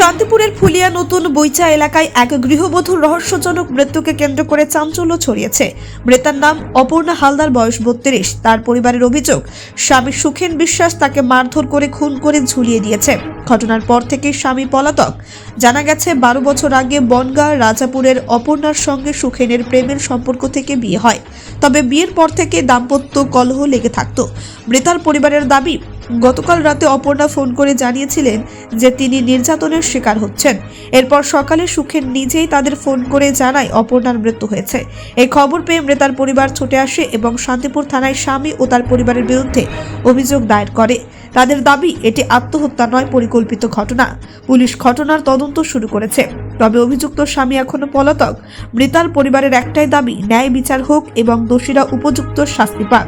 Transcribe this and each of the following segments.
শান্তিপুরের ফুলিয়া নতুন বইচা এলাকায় এক গৃহবধূর রহস্যজনক মৃত্যুকে কেন্দ্র করে চাঞ্চল্য ছড়িয়েছে। মৃতার নাম অপর্ণা হালদার, বয়স বত্রিশ। তার পরিবারের অভিযোগ, স্বামী সুখেন বিশ্বাস তাকে মারধর করে খুন করে ঝুলিয়ে দিয়েছে। ঘটনার পর থেকে স্বামী পলাতক। জানা গেছে, বারো বছর আগে বনগাঁ রাজাপুরের অপর্ণার সঙ্গে সুখেনের প্রেমের সম্পর্ক থেকে বিয়ে হয়। তবে বিয়ের পর থেকে দাম্পত্য কলহ লেগে থাকতো। মৃতার পরিবারের দাবি গতকাল রাতে অপর্ণা ফোন করে জানিয়েছিলেন যে তিনি নির্যাতনের শিকার হচ্ছেন। এরপর সকালে সুখের নিজেই তাদের ফোন করে জানায় অপর্ণার মৃত্যু হয়েছে। এই খবর পেয়ে মৃতার পরিবার ছুটে আসে এবং শান্তিপুর থানায় স্বামী ও তার পরিবারের বিরুদ্ধে অভিযোগ দায়ের করে। তাদের দাবি, এটি আত্মহত্যা নয়, পরিকল্পিত ঘটনা। পুলিশ ঘটনার তদন্ত শুরু করেছে। তবে অভিযুক্ত স্বামী এখনও পলাতক। মৃতার পরিবারের একটাই দাবি, ন্যায় বিচার হোক এবং দোষীরা উপযুক্ত শাস্তি পাক।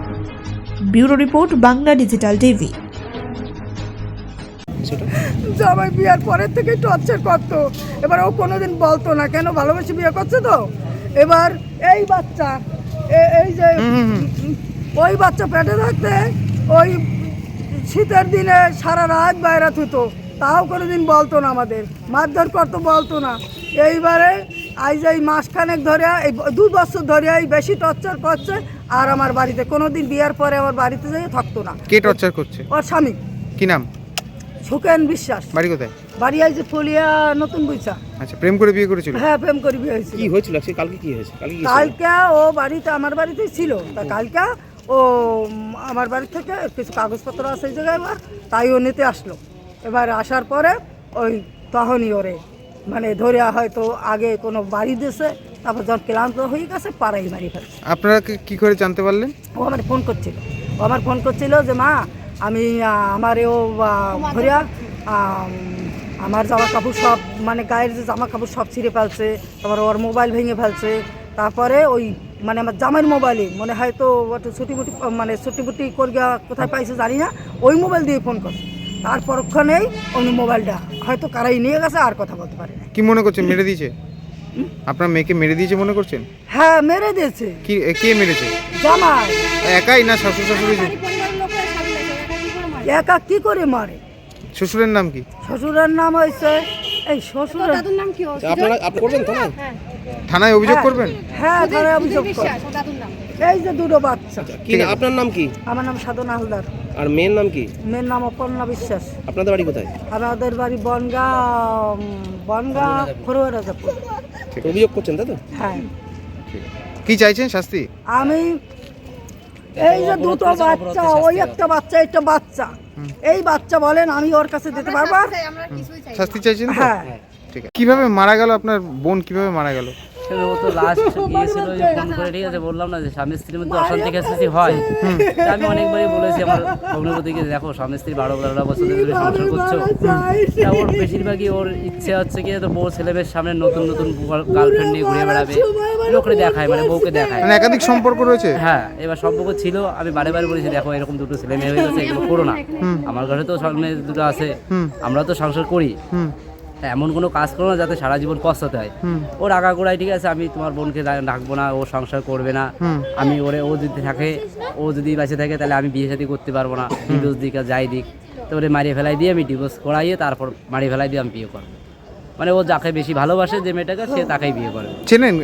Bureau report, Bangla digital TV. জামাই বিয়ার পরের থেকে টর্চার করতো। এবার ও কোনোদিন বলতো না। কেন ভালোবেসে বিয়ে করছে তো? এবার এই বাচ্চা এই যে ওই বাচ্চা পেটে থাকতে ওই শীতের দিনে সারা রাত বাইরে থুতো। তাও কোনোদিন বলতো না আমাদের। মারধর করতো বলতো না। এইবারে আজ এই মাসখানেক ধরে এই দু বছর ধরে এই বেশি টর্চার করছে আর আমার বাড়িতে কোনোদিন বিয়ার পরে আমার বাড়িতে যেয়ে থাকতো না। কে টর্চার করছে? ওর স্বামী। কি নাম? সুকেন বিশ্বাস। বাড়ি কোথায়? বাড়ি আইছে ফলিয়া নতুন বইছা আচ্ছা প্রেম করে বিয়ে করেছিল? হ্যাঁ প্রেম করি বিয়ে হয়েছিল। কি হয়েছিল? আজকে কালকে কি হয়েছে? কালকে কালকে ও বাড়িতে আমার বাড়িতেই ছিল। তা কালকে ও আমার বাড়ি থেকে কিছু কাগজপত্র আছে এই জায়গায় আমার তাই ও নিতে আসলো। এবার আসার পরে ওই তখনই ওরে মানে ধরে হয়তো আগে কোনো বাড়ি দিয়েছে তারপর যখন ক্লান্ত হয়ে গেছে পাড়াই মারি ফেলছে। আপনারা কি- কি করে জানতে পারলেন? ও আমার ফোন করছিল। ও আমার ফোন করছিল যে মা আমি আহ, আমার ও ধরিয়া আমার জামা কাপড় সব মানে গায়ের যে জামা কাপড় সব ছিঁড়ে ফেলছে তারপর ওর মোবাইল ভেঙে ফেলছে তারপরে ওই মানে আমার জামাইয়ের মোবাইলে মনে হয়তো একটু ছুটি মুটি মানে ছুটি মুটি করিয়া কোথায় পাইছে জানি না ওই মোবাইল দিয়ে ফোন করছে। তারপর ওখানেই ওই মোবাইলটা হয়তো কারাই নিয়ে গেছে আর কথা বলতে পারে না। কি মনে করছেন মেরে দিয়েছে? আপনার মেয়েকে মেরে দিয়েছে মনে করছেন? হ্যাঁ মেরে দিয়েছে। কি কে মেরেছে? জামাই। একাই না শ্বশুর শাশুড়ি একা কি করে মারে? শ্বশুরের নাম কি? শ্বশুরের নাম হয়েছে এই শ্বশুরের দাদুর নাম কি আপনারা আপনি করবেন তো থানায় অভিযোগ করবেন? হ্যাঁ তাহলে অভিযোগ করে বিশ্বাস ও দাদুর নাম। এই যে দুটো বাচ্চা। কি না আপনার নাম কি? আমার নাম সাধনা হালদার। আর মেয়ের নাম কি? মেয়ের নাম অপর্ণা বিশ্বাস। আপনাদের বাড়ি কোথায়? আমাদের বাড়ি বনগা বনগা খরুয়া রাজাপুর। অভিযোগ করছেন তাই তো? হ্যাঁ। কি চাইছেন শাস্তি? আমি এই যে দুটো বাচ্চা ওই একটা বাচ্চা একটা বাচ্চা। এই বাচ্চা বলেন আমি ওর কাছে দিতে পারব? শাস্তি চাইছেন হ্যাঁ। ঠিক কীভাবে মারা গেল আপনার বোন? কীভাবে মারা গেল? ও তো লাস্ট গিয়েছিল যে ফোন করে ঠিক আছে বললাম না যে স্বামী স্ত্রীর মধ্যে অশান্তি খেসেছি হয়। তা আমি অনেকবারই বলেছি আমার ভগ্নপতিকে দেখো স্বামী স্ত্রী বারো বারোটা বছর ধরে সংসার করছ। তা ওর বেশিরভাগই ওর ইচ্ছে হচ্ছে কি তো বউ ছেলেমেয়ের সামনে নতুন নতুন গার্লফ্রেন্ড নিয়ে ঘুরে বেড়াবে। লোকরে দেখায় মানে বউকে দেখায় মানে একাধিক সম্পর্ক রয়েছে? হ্যাঁ এবার সম্পর্ক ছিল আমি বারে বারে বলেছি দেখো এরকম দুটো ছেলে মেয়ে হয়ে গেছে এগুলো করো না। আমার ঘরে তো সব মেয়ে দুটো আছে আমরা তো সংসার করি। এমন কোনো কাজ করো না যাতে সারা জীবন পস্তাতে হয়। ওর আগাগোড়ায় ঠিক আছে আমি তোমার বোনকে ডাকবো না ও সংসার করবে না। আমি ওরে ও যদি থাকে ও যদি বেঁচে থাকে তাহলে আমি বিয়ে সাথে করতে পারব না। ডিভোর্স দিক আর যাই দিক। তো ওরে মারিয়ে ফেলাই দিয়ে আমি ডিভোর্স করাইয়ে তারপর মারিয়ে ফেলাই দিয়ে আমি বিয়ে করব। মানে ও যাকে বেশি ভালোবাসে যে মেয়েটাকে সে তাকেই বিয়ে করে চেনেন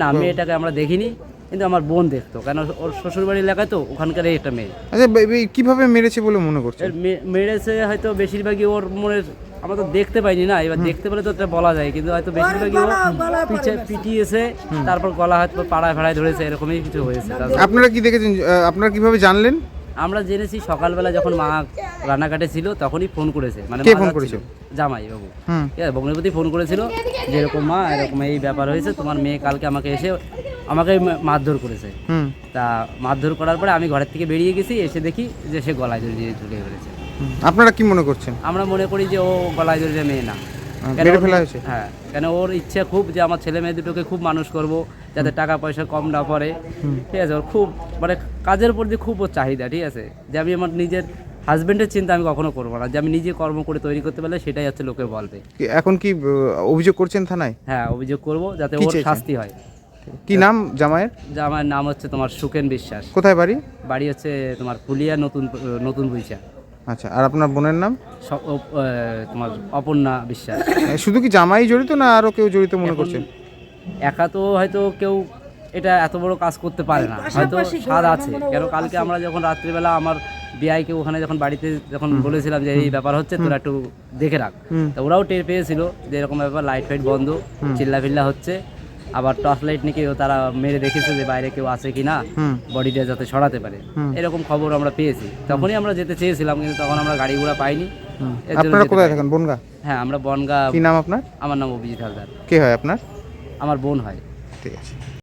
না মেয়েটাকে আমরা দেখিনি কিন্তু আমার বোন দেখতো। কেন ওর শ্বশুরবাড়ি এলাকায় তো ওখানকারই একটা মেয়ে। আচ্ছা কীভাবে মেরেছে বলে মনে করছে মেরেছে হয়তো বেশিরভাগই ওর মনে আমরা তো দেখতে পাইনি না এবার দেখতে পেলে তো এটা বলা যায় কিন্তু হয়তো বেশিরভাগই ও পিটিয়েছে তারপর গলা হয়তো পাড়ায় ফাড়ায় ধরেছে এরকমই কিছু হয়েছে। আপনারা কি দেখেছেন আপনারা কীভাবে জানলেন? আমরা জেনেছি সকালবেলা যখন মা রান্নাঘাটে ছিল তখনই ফোন করেছে। মানে কে ফোন? জামাই বাবু ঠিক আছে ভগ্নপতি ফোন করেছিল যে এরকম মা এরকম এই ব্যাপার হয়েছে তোমার মেয়ে কালকে আমাকে এসে আমাকে মারধর করেছে। তা মারধর করার পরে আমি ঘরের থেকে বেরিয়ে গেছি এসে দেখি যে সে গলায় জড়িয়ে ঝুলিয়ে ফেলেছে। আপনারা কি মনে করছেন? আমরা মনে করি যে ও গলায় জড়িয়ে মেয়ে না। কেন মেরে ফেলা হয়েছে? হ্যাঁ কেন ওর ইচ্ছে খুব যে আমার ছেলে মেয়ে দুটোকে খুব মানুষ করব যাতে টাকা পয়সা কম না পড়ে। ঠিক আছে ওর খুব মানে কাজের দিয়ে খুব ওর চাহিদা ঠিক আছে। যে আমি আমার নিজের হাজবেন্ডের চিন্তা আমি কখনো করব না। যে আমি নিজে কর্ম করে তৈরি করতে পারলে সেটাই হচ্ছে লোকে বলবে। এখন কি অভিযোগ করছেন থানায়? হ্যাঁ অভিযোগ করব যাতে ওর শাস্তি হয়। কি নাম জামাইয়ের? আমার নাম হচ্ছে তোমার সুকেন বিশ্বাস। কোথায় বাড়ি? বাড়ি হচ্ছে তোমার ফুলিয়া নতুন নতুন বুইচা আচ্ছা আর আপনার বোনের নাম? তোমার অপর্ণা বিশ্বাস। শুধু কি জামাই জড়িত না আরও কেউ জড়িত মনে করছেন একা তো হয়তো কেউ এটা এত বড় কাজ করতে পারে না। হয়তো স্বাদ আছে। কেন কালকে আমরা যখন রাত্রিবেলা আমার বিআইকে ওখানে যখন বাড়িতে যখন বলেছিলাম যে এই ব্যাপার হচ্ছে তোরা একটু দেখে রাখ। তা ওরাও টের পেয়েছিল যে এরকম ব্যাপার লাইট ফাইট বন্ধ চিল্লা ফিল্লা হচ্ছে। আবার টর্চ লাইট নিয়ে কেউ তারা মেরে দেখেছে যে বাইরে কেউ আছে কি না বডিটা যাতে সরাতে পারে। এরকম খবর আমরা পেয়েছি। তখনই আমরা যেতে চেয়েছিলাম কিন্তু তখন আমরা গাড়ি ঘোড়া পাইনি। এর আপনারা কোথায় থাকেন? বনগা? হ্যাঁ আমরা বনগা কি নাম আপনার? আমার নাম অভিজিৎ হালদার। কে হয় আপনার? আমার বোন হয়। ঠিক আছে।